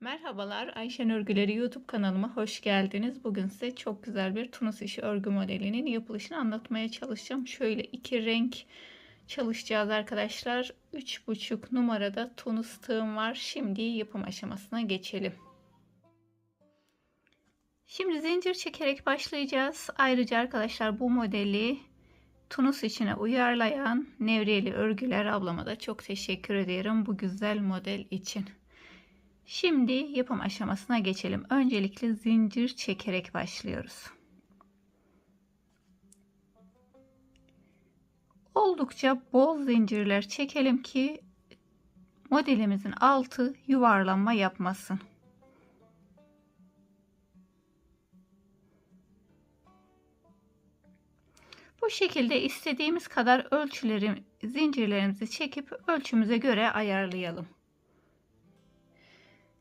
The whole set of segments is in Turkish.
Merhabalar Ayşen Örgüleri YouTube kanalıma hoş geldiniz. Bugün size çok güzel bir tunus işi örgü modelinin yapılışını anlatmaya çalışacağım. Şöyle iki renk çalışacağız arkadaşlar. 3,5 numarada tunus tığım var. Şimdi yapım aşamasına geçelim. Şimdi zincir çekerek başlayacağız. Ayrıca arkadaşlar bu modeli tunus içine uyarlayan Nevriyeli Örgüler ablama da çok teşekkür ederim bu güzel model için. Şimdi yapım aşamasına geçelim. Öncelikle zincir çekerek başlıyoruz. Oldukça bol zincirler çekelim ki modelimizin altı yuvarlanma yapmasın. Bu şekilde istediğimiz kadar ölçüleri zincirlerimizi çekip ölçümüze göre ayarlayalım.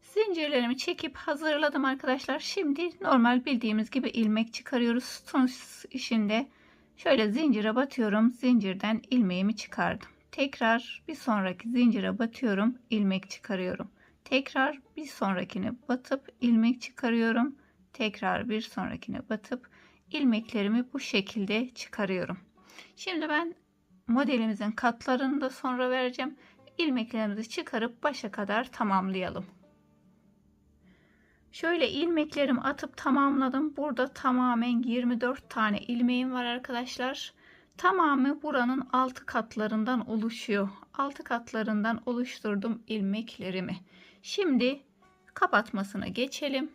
Zincirlerimi çekip hazırladım arkadaşlar. Şimdi normal bildiğimiz gibi ilmek çıkarıyoruz. Tunus işinde şöyle zincire batıyorum. Zincirden ilmeğimi çıkardım. Tekrar bir sonraki zincire batıyorum. ilmek çıkarıyorum. Tekrar bir sonrakine batıp ilmek çıkarıyorum. Tekrar bir sonrakine batıp ilmeklerimi bu şekilde çıkarıyorum. Şimdi ben modelimizin katlarını da sonra vereceğim. İlmeklerimizi çıkarıp başa kadar tamamlayalım. Şöyle ilmeklerimi atıp tamamladım. Burada tamamen 24 tane ilmeğim var arkadaşlar. Tamamı buranın altı katlarından oluşuyor. Altı katlarından oluşturdum ilmeklerimi. Şimdi kapatmasına geçelim.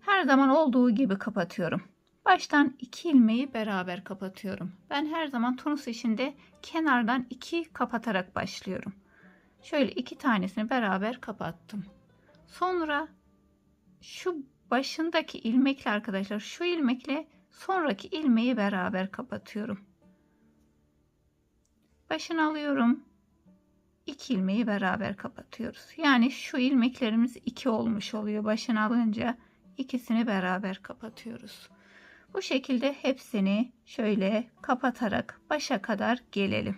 Her zaman olduğu gibi kapatıyorum. Baştan iki ilmeği beraber kapatıyorum. Ben her zaman tunus işinde kenardan iki kapatarak başlıyorum. Şöyle iki tanesini beraber kapattım. Sonra şu başındaki ilmekle arkadaşlar şu ilmekle sonraki ilmeği beraber kapatıyorum. Başını alıyorum. İki ilmeği beraber kapatıyoruz. Yani şu ilmeklerimiz iki olmuş oluyor. Başını alınca ikisini beraber kapatıyoruz. Bu şekilde hepsini şöyle kapatarak başa kadar gelelim.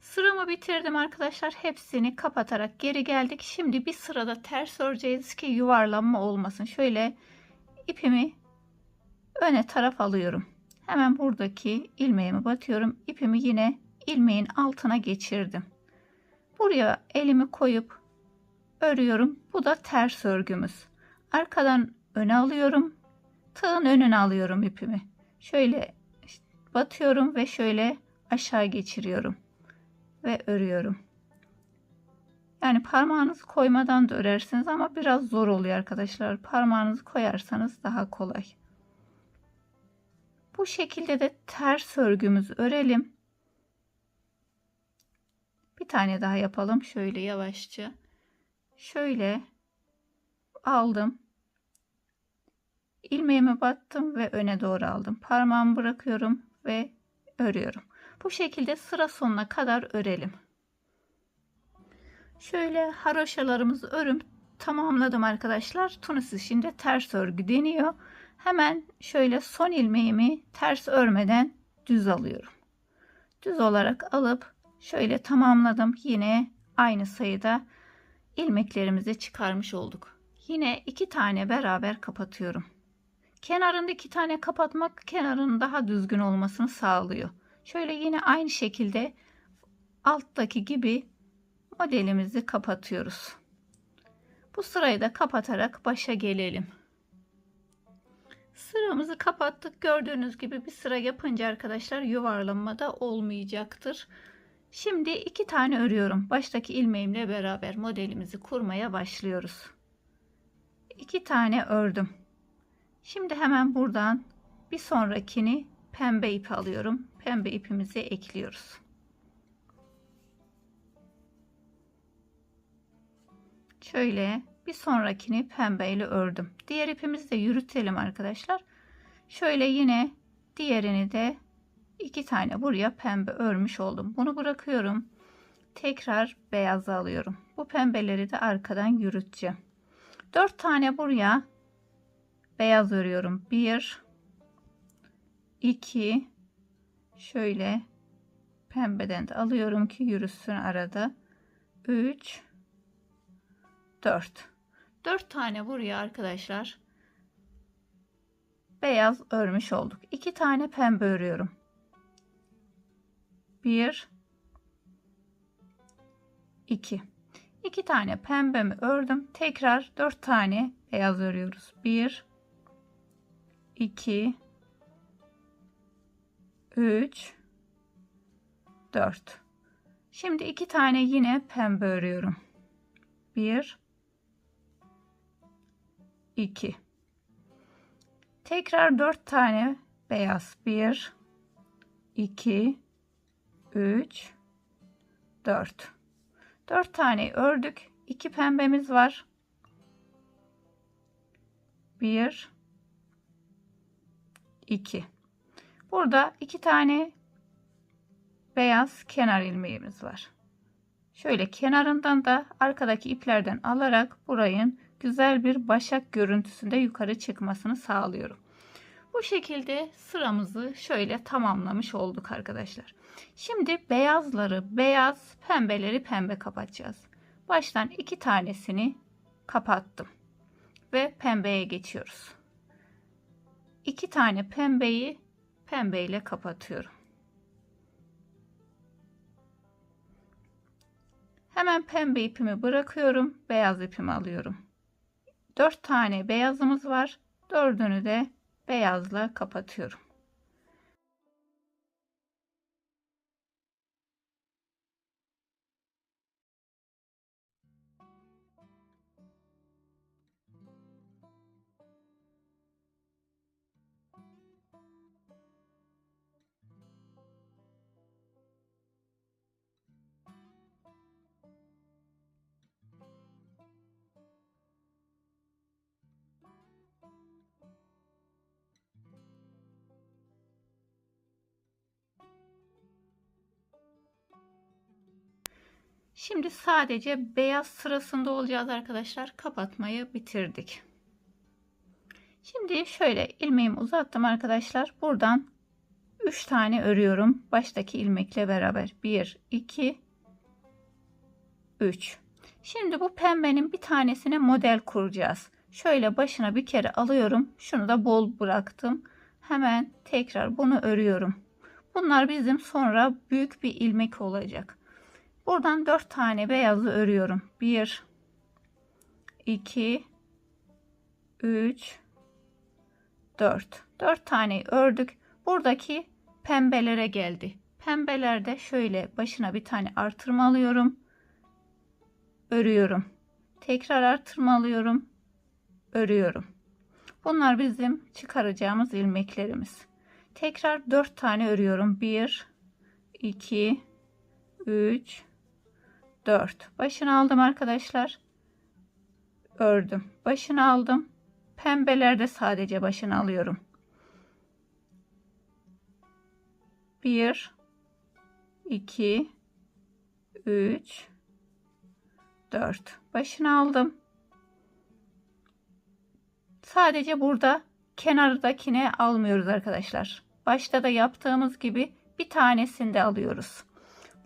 Sıramı bitirdim arkadaşlar. Hepsini kapatarak geri geldik. Şimdi bir sırada ters öreceğiz ki yuvarlanma olmasın. Şöyle ipimi öne taraf alıyorum. Hemen buradaki ilmeğimi batıyorum. İpimi yine ilmeğin altına geçirdim. Buraya elimi koyup örüyorum. Bu da ters örgümüz. Arkadan öne alıyorum. Tığın önüne alıyorum ipimi. Şöyle batıyorum ve şöyle aşağı geçiriyorum ve örüyorum. Yani parmağınızı koymadan da örersiniz ama biraz zor oluyor arkadaşlar. Parmağınızı koyarsanız daha kolay. Bu şekilde de ters örgümüzü örelim. Bir tane daha yapalım. Şöyle yavaşça. Şöyle aldım. İlmeğimi battım ve öne doğru aldım. Parmağımı bırakıyorum ve örüyorum. Bu şekilde sıra sonuna kadar örelim. Şöyle haroşalarımızı örüm tamamladım arkadaşlar. Tunus işinde ters örgü deniyor. Hemen şöyle son ilmeğimi ters örmeden düz alıyorum. Düz olarak alıp şöyle tamamladım. Yine aynı sayıda ilmeklerimizi çıkarmış olduk. Yine iki tane beraber kapatıyorum. Kenarında iki tane kapatmak kenarın daha düzgün olmasını sağlıyor. Şöyle yine aynı şekilde alttaki gibi modelimizi kapatıyoruz. Bu sırayı da kapatarak başa gelelim. Sıramızı kapattık. Gördüğünüz gibi bir sıra yapınca arkadaşlar yuvarlanma da olmayacaktır. Şimdi iki tane örüyorum. Baştaki ilmeğimle beraber modelimizi kurmaya başlıyoruz. İki tane ördüm. Şimdi hemen buradan bir sonrakini pembe ip alıyorum. Pembe ipimizi ekliyoruz. Şöyle bir sonrakini pembeyle ördüm. Diğer ipimizi de yürütelim arkadaşlar. Şöyle yine diğerini de iki tane buraya pembe örmüş oldum. Bunu bırakıyorum. Tekrar beyaz alıyorum. Bu pembeleri de arkadan yürüteceğim. Dört tane buraya beyaz örüyorum. Bir, 2 şöyle pembeden de alıyorum ki yürüsün arada. 3 4 4 tane buraya arkadaşlar. Beyaz örmüş olduk. 2 tane pembe örüyorum. 1 2 2 tane pembemi ördüm? Tekrar 4 tane beyaz örüyoruz. 1 2 3 4 şimdi iki tane yine pembe örüyorum. 1 2 tekrar 4 tane beyaz. 1 2 3 4 4 tane ördük. 2 pembemiz var. 1 2 burada iki tane beyaz kenar ilmeğimiz var. Şöyle kenarından da arkadaki iplerden alarak burayın güzel bir başak görüntüsünde yukarı çıkmasını sağlıyorum. Bu şekilde sıramızı şöyle tamamlamış olduk arkadaşlar. Şimdi beyazları beyaz, pembeleri pembe kapatacağız. Baştan iki tanesini kapattım ve pembeye geçiyoruz. İki tane pembeyi pembeyle kapatıyorum. Hemen pembe ipimi bırakıyorum. Beyaz ipimi alıyorum. 4 tane beyazımız var. Dördünü de beyazla kapatıyorum. Şimdi sadece beyaz sırasında olacağız arkadaşlar. Kapatmayı bitirdik. Şimdi şöyle ilmeğimi uzattım arkadaşlar. Buradan 3 tane örüyorum. Baştaki ilmekle beraber. 1, 2, 3. Şimdi bu pembenin bir tanesine model kuracağız. Şöyle başına bir kere alıyorum. Şunu da bol bıraktım. Hemen tekrar bunu örüyorum. Bunlar bizim sonra büyük bir ilmek olacak. Buradan 4 tane beyazı örüyorum. 1 2 3 4 4 tane ördük. Buradaki pembelere geldi. Pembelerde şöyle başına bir tane artırma alıyorum. Örüyorum. Tekrar artırma alıyorum. Örüyorum. Bunlar bizim çıkaracağımız ilmeklerimiz. Tekrar 4 tane örüyorum. 1 2 3 4 başını aldım arkadaşlar. Ördüm. Başını aldım. Pembelerde sadece başını alıyorum. 1 2 3 4 başını aldım. Sadece burada kenardakine almıyoruz arkadaşlar. Başta da yaptığımız gibi bir tanesini de alıyoruz.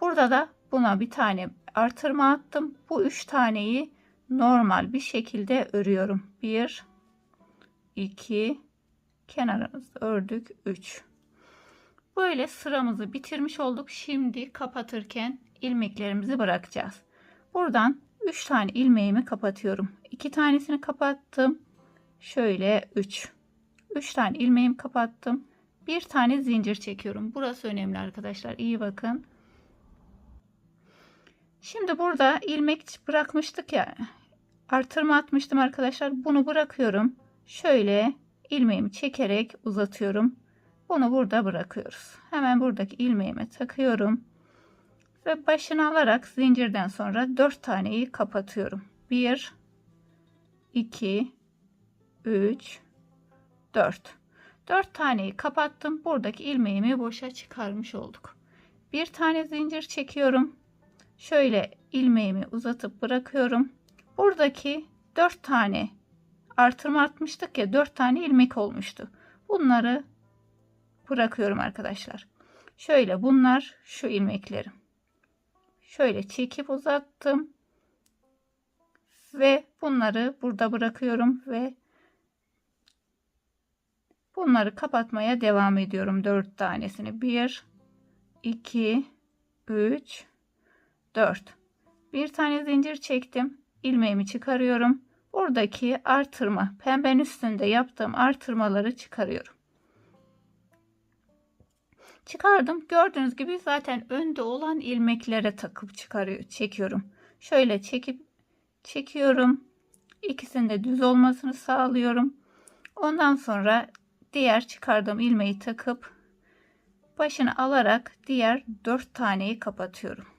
Burada da Buna bir tane artırma attım. Bu üç taneyi normal bir şekilde örüyorum. 1 2 kenarımızı ördük 3 Böyle sıramızı bitirmiş olduk. Şimdi kapatırken ilmeklerimizi bırakacağız. Buradan 3 tane ilmeğimi kapatıyorum. 2 tanesini kapattım. Şöyle 3. 3 tane ilmeğimi kapattım. Bir tane zincir çekiyorum. Burası önemli arkadaşlar. İyi bakın. Şimdi burada ilmek bırakmıştık ya. Artırma atmıştım arkadaşlar. Bunu bırakıyorum. Şöyle ilmeğimi çekerek uzatıyorum. Bunu burada bırakıyoruz. Hemen buradaki ilmeğime takıyorum. Ve başını alarak zincirden sonra 4 taneyi kapatıyorum. 1 2 3 4 4 taneyi kapattım. Buradaki ilmeğimi boşa çıkarmış olduk. Bir tane zincir çekiyorum şöyle ilmeğimi uzatıp bırakıyorum. Buradaki 4 tane artırma atmıştık ya 4 tane ilmek olmuştu. Bunları bırakıyorum arkadaşlar. Şöyle bunlar şu ilmeklerim. Şöyle çekip uzattım. Ve bunları burada bırakıyorum ve bunları kapatmaya devam ediyorum. 4 tanesini. 1 2 3 4 bir tane zincir çektim. ilmeğimi çıkarıyorum. Buradaki artırma pembenin üstünde yaptığım artırmaları çıkarıyorum. Çıkardım. Gördüğünüz gibi zaten önde olan ilmeklere takıp çıkarıyor, çekiyorum. Şöyle çekip çekiyorum. İkisinin de düz olmasını sağlıyorum. Ondan sonra diğer çıkardığım ilmeği takıp başını alarak diğer 4 taneyi kapatıyorum.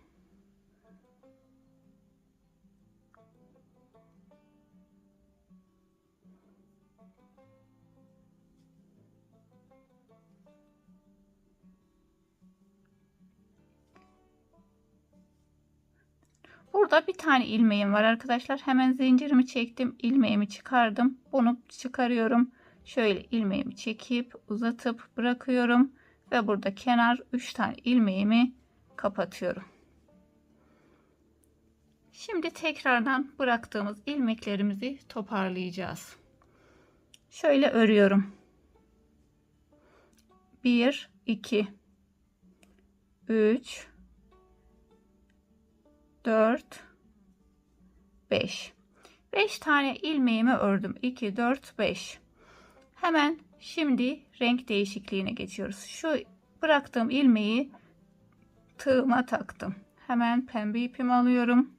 Burada bir tane ilmeğim var arkadaşlar. Hemen zincirimi çektim. ilmeğimi çıkardım. Bunu çıkarıyorum. Şöyle ilmeğimi çekip uzatıp bırakıyorum. Ve burada kenar 3 tane ilmeğimi kapatıyorum. Şimdi tekrardan bıraktığımız ilmeklerimizi toparlayacağız. Şöyle örüyorum. 1 2 3 4 5 5 tane ilmeğimi ördüm. 2 4 5 hemen şimdi renk değişikliğine geçiyoruz. Şu bıraktığım ilmeği tığıma taktım. Hemen pembe ipimi alıyorum.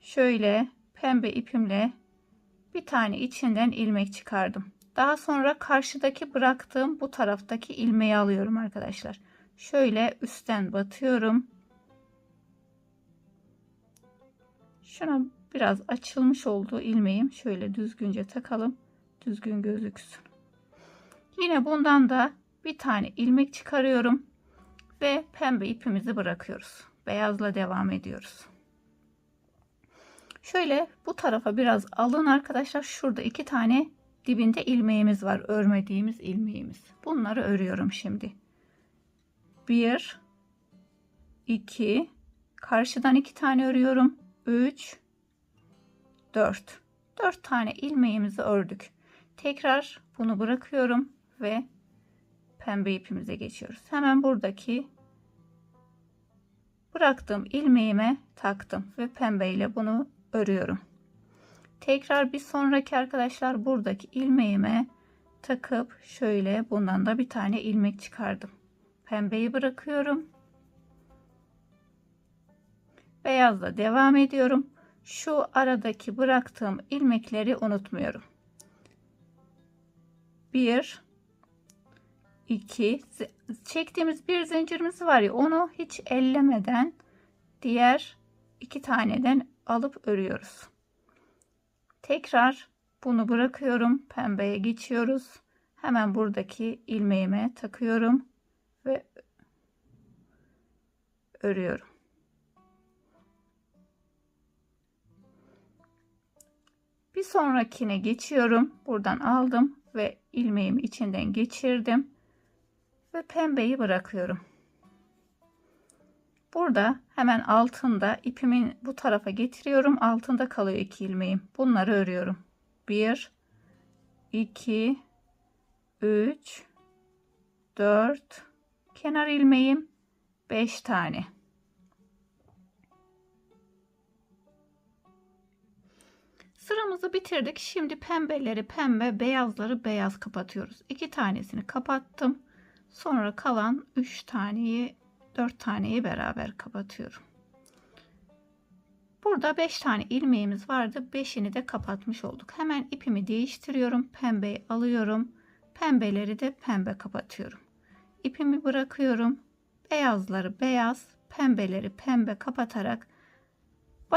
Şöyle pembe ipimle bir tane içinden ilmek çıkardım. Daha sonra karşıdaki bıraktığım bu taraftaki ilmeği alıyorum arkadaşlar. Şöyle üstten batıyorum Şuna biraz açılmış olduğu ilmeğim şöyle düzgünce takalım. Düzgün gözüksün. Yine bundan da bir tane ilmek çıkarıyorum ve pembe ipimizi bırakıyoruz. Beyazla devam ediyoruz. Şöyle bu tarafa biraz alın arkadaşlar. Şurada iki tane dibinde ilmeğimiz var. Örmediğimiz ilmeğimiz. Bunları örüyorum şimdi. Bir, iki, karşıdan iki tane örüyorum. 3 4 4 tane ilmeğimizi ördük. Tekrar bunu bırakıyorum ve pembe ipimize geçiyoruz. Hemen buradaki bıraktığım ilmeğime taktım ve pembe ile bunu örüyorum. Tekrar bir sonraki arkadaşlar buradaki ilmeğime takıp şöyle bundan da bir tane ilmek çıkardım. Pembeyi bırakıyorum beyazla devam ediyorum. Şu aradaki bıraktığım ilmekleri unutmuyorum. 1 2 çektiğimiz bir zincirimiz var ya onu hiç ellemeden diğer iki taneden alıp örüyoruz. Tekrar bunu bırakıyorum. Pembeye geçiyoruz. Hemen buradaki ilmeğime takıyorum ve örüyorum. Bir sonrakine geçiyorum. Buradan aldım ve ilmeğimi içinden geçirdim. Ve pembeyi bırakıyorum. Burada hemen altında ipimin bu tarafa getiriyorum. Altında kalıyor iki ilmeğim. Bunları örüyorum. 1 2 3 4 kenar ilmeğim 5 tane. Sıramızı bitirdik. Şimdi pembeleri pembe, beyazları beyaz kapatıyoruz. İki tanesini kapattım. Sonra kalan 3 taneyi, 4 taneyi beraber kapatıyorum. Burada 5 tane ilmeğimiz vardı. 5'ini de kapatmış olduk. Hemen ipimi değiştiriyorum. Pembeyi alıyorum. Pembeleri de pembe kapatıyorum. İpimi bırakıyorum. Beyazları beyaz, pembeleri pembe kapatarak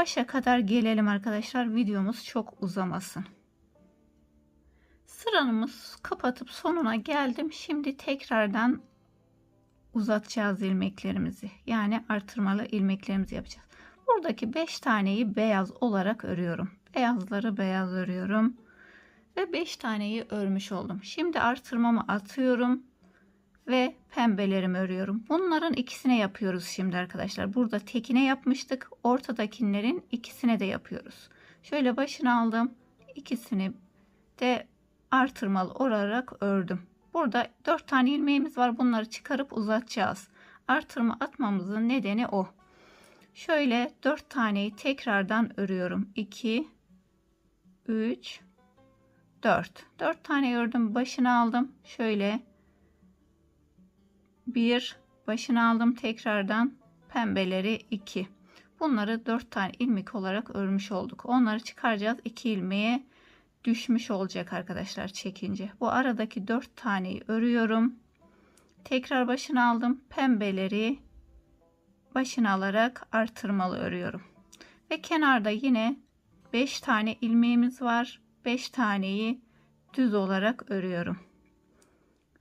başa kadar gelelim arkadaşlar. Videomuz çok uzamasın. Sıramız kapatıp sonuna geldim. Şimdi tekrardan uzatacağız ilmeklerimizi. Yani artırmalı ilmeklerimizi yapacağız. Buradaki 5 taneyi beyaz olarak örüyorum. Beyazları beyaz örüyorum. Ve 5 taneyi örmüş oldum. Şimdi artırmamı atıyorum. Ve pembelerimi örüyorum. Bunların ikisine yapıyoruz şimdi arkadaşlar. Burada tekine yapmıştık. Ortadakilerin ikisine de yapıyoruz. Şöyle başını aldım. İkisini de artırmalı olarak ördüm. Burada 4 tane ilmeğimiz var. Bunları çıkarıp uzatacağız. Artırma atmamızın nedeni o. Şöyle 4 taneyi tekrardan örüyorum. 2 3 4. 4 tane ördüm. Başını aldım. Şöyle bir başını aldım tekrardan. Pembeleri 2 bunları 4 tane ilmek olarak örmüş olduk. Onları çıkaracağız. 2 ilmeğe düşmüş olacak arkadaşlar çekince. Bu aradaki 4 taneyi örüyorum. Tekrar başını aldım. Pembeleri başını alarak artırmalı örüyorum. Ve kenarda yine 5 tane ilmeğimiz var. 5 taneyi düz olarak örüyorum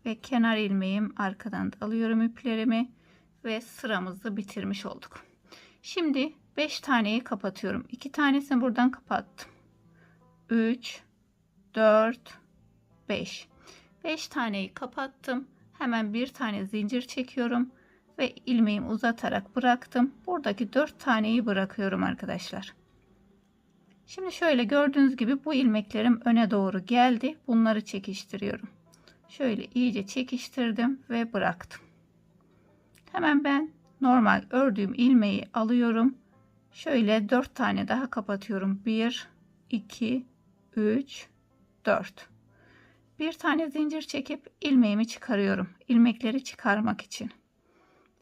ve kenar ilmeğim arkadan alıyorum iplerimi ve sıramızı bitirmiş olduk. Şimdi 5 taneyi kapatıyorum. 2 tanesini buradan kapattım. 3 4 5 5 taneyi kapattım. Hemen bir tane zincir çekiyorum ve ilmeğimi uzatarak bıraktım. Buradaki 4 taneyi bırakıyorum arkadaşlar. Şimdi şöyle gördüğünüz gibi bu ilmeklerim öne doğru geldi. Bunları çekiştiriyorum. Şöyle iyice çekiştirdim ve bıraktım. Hemen ben normal ördüğüm ilmeği alıyorum. Şöyle 4 tane daha kapatıyorum. 1 2 3 4 bir tane zincir çekip ilmeğimi çıkarıyorum. ilmekleri çıkarmak için.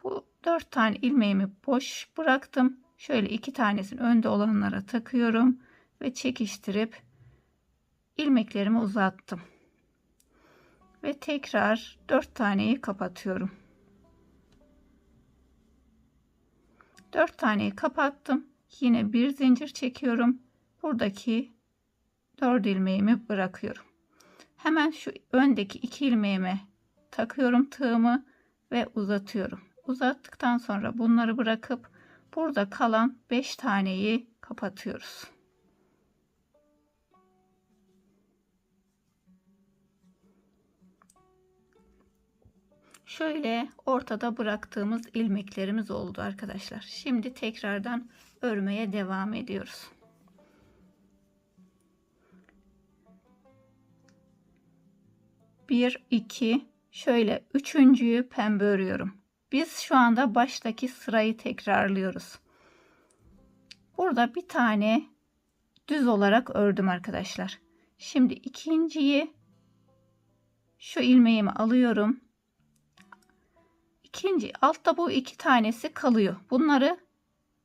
Bu 4 tane ilmeğimi boş bıraktım. Şöyle iki tanesini önde olanlara takıyorum ve çekiştirip ilmeklerimi uzattım ve tekrar 4 taneyi kapatıyorum. 4 taneyi kapattım. Yine bir zincir çekiyorum. Buradaki 4 ilmeğimi bırakıyorum. Hemen şu öndeki 2 ilmeğime takıyorum tığımı ve uzatıyorum. Uzattıktan sonra bunları bırakıp burada kalan 5 taneyi kapatıyoruz. Şöyle ortada bıraktığımız ilmeklerimiz oldu arkadaşlar. Şimdi tekrardan örmeye devam ediyoruz. Bir, iki, şöyle üçüncüyü pembe örüyorum. Biz şu anda baştaki sırayı tekrarlıyoruz. Burada bir tane düz olarak ördüm arkadaşlar. Şimdi ikinciyi şu ilmeğimi alıyorum İkinci altta bu iki tanesi kalıyor. Bunları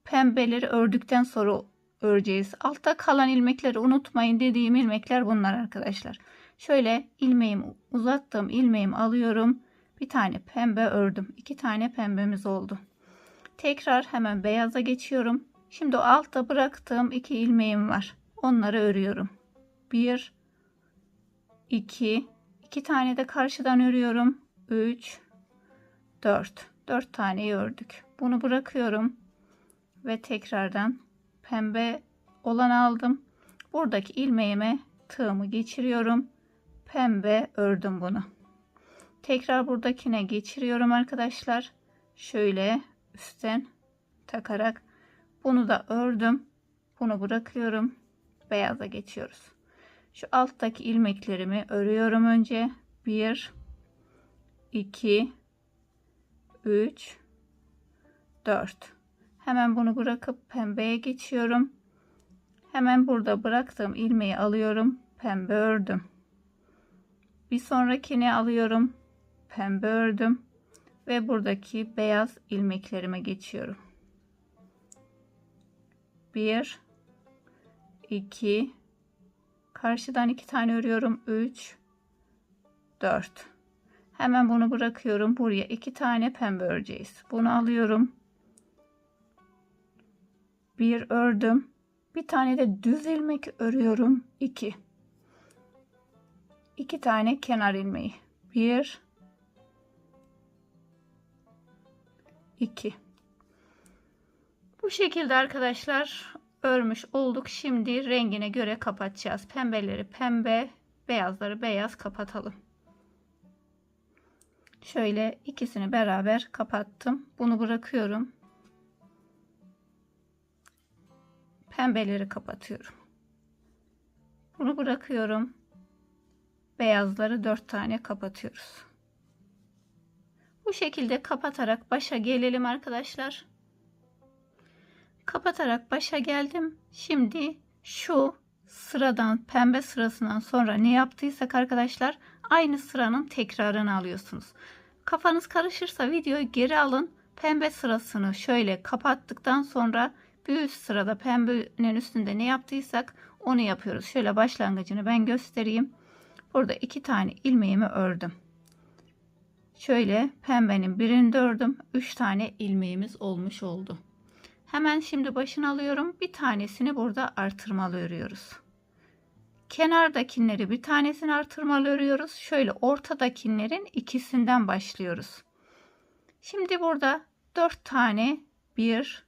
pembeleri ördükten sonra öreceğiz. Altta kalan ilmekleri unutmayın dediğim ilmekler bunlar arkadaşlar. Şöyle ilmeğimi uzattım. ilmeğimi alıyorum. Bir tane pembe ördüm. İki tane pembemiz oldu. Tekrar hemen beyaza geçiyorum. Şimdi altta bıraktığım iki ilmeğim var. Onları örüyorum. Bir, iki, iki tane de karşıdan örüyorum. Üç, 4. 4 taneyi ördük. Bunu bırakıyorum ve tekrardan pembe olan aldım. Buradaki ilmeğime tığımı geçiriyorum. Pembe ördüm bunu. Tekrar buradakine geçiriyorum arkadaşlar. Şöyle üstten takarak bunu da ördüm. Bunu bırakıyorum. Beyaza geçiyoruz. Şu alttaki ilmeklerimi örüyorum önce. 1 2 3 4 hemen bunu bırakıp pembeye geçiyorum. Hemen burada bıraktığım ilmeği alıyorum pembe ördüm. Bir sonrakini alıyorum pembe ördüm ve buradaki beyaz ilmeklerime geçiyorum. 1 2 karşıdan iki tane örüyorum 3 4 Hemen bunu bırakıyorum. Buraya iki tane pembe öreceğiz. Bunu alıyorum. Bir ördüm. Bir tane de düz ilmek örüyorum. İki. İki tane kenar ilmeği. Bir. iki. Bu şekilde arkadaşlar örmüş olduk. Şimdi rengine göre kapatacağız. Pembeleri pembe, beyazları beyaz kapatalım. Şöyle ikisini beraber kapattım. Bunu bırakıyorum. Pembeleri kapatıyorum. Bunu bırakıyorum. Beyazları dört tane kapatıyoruz. Bu şekilde kapatarak başa gelelim arkadaşlar. Kapatarak başa geldim. Şimdi şu sıradan pembe sırasından sonra ne yaptıysak arkadaşlar aynı sıranın tekrarını alıyorsunuz. Kafanız karışırsa videoyu geri alın. Pembe sırasını şöyle kapattıktan sonra bir üst sırada pembenin üstünde ne yaptıysak onu yapıyoruz. Şöyle başlangıcını ben göstereyim. Burada iki tane ilmeğimi ördüm. Şöyle pembenin birini ördüm. Üç tane ilmeğimiz olmuş oldu. Hemen şimdi başını alıyorum. Bir tanesini burada artırmalı örüyoruz. Kenardakileri bir tanesini artırmalı örüyoruz. Şöyle ortadakilerin ikisinden başlıyoruz. Şimdi burada 4 tane 1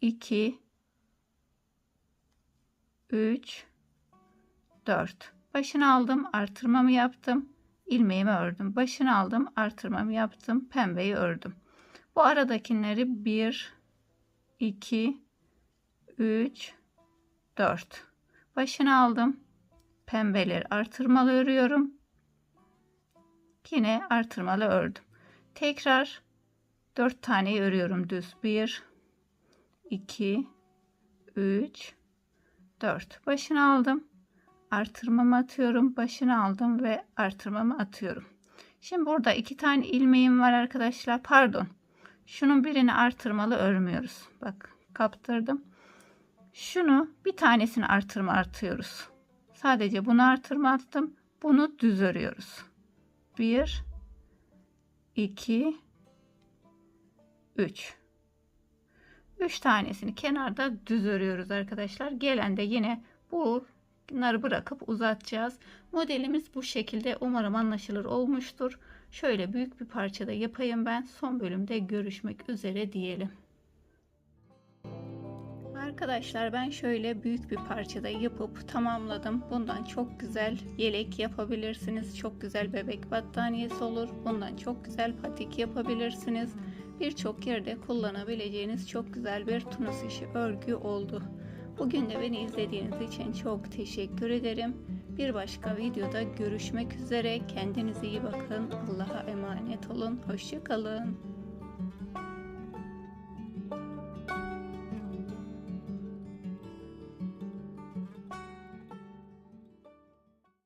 2 3 4 başını aldım artırmamı yaptım. İlmeğimi ördüm. Başını aldım artırmamı yaptım. Pembeyi ördüm. Bu aradakileri 1 2 3 4 başını aldım. Pembeleri artırmalı örüyorum. Yine artırmalı ördüm. Tekrar 4 taneyi örüyorum düz. 1 2 3 4 başını aldım. Artırmamı atıyorum. Başını aldım ve artırmamı atıyorum. Şimdi burada iki tane ilmeğim var arkadaşlar. Pardon. Şunun birini artırmalı örmüyoruz. Bak kaptırdım şunu bir tanesini artırma artıyoruz sadece bunu artırma attım bunu düz örüyoruz 1 2 3 3 tanesini kenarda düz örüyoruz arkadaşlar. Gelen de yine bunları bırakıp uzatacağız. Modelimiz bu şekilde. Umarım anlaşılır olmuştur. Şöyle büyük bir parçada yapayım ben. Son bölümde görüşmek üzere diyelim. Arkadaşlar ben şöyle büyük bir parçada yapıp tamamladım. Bundan çok güzel yelek yapabilirsiniz. Çok güzel bebek battaniyesi olur. Bundan çok güzel patik yapabilirsiniz birçok yerde kullanabileceğiniz çok güzel bir tunus işi örgü oldu. Bugün de beni izlediğiniz için çok teşekkür ederim. Bir başka videoda görüşmek üzere. Kendinize iyi bakın. Allah'a emanet olun. Hoşçakalın.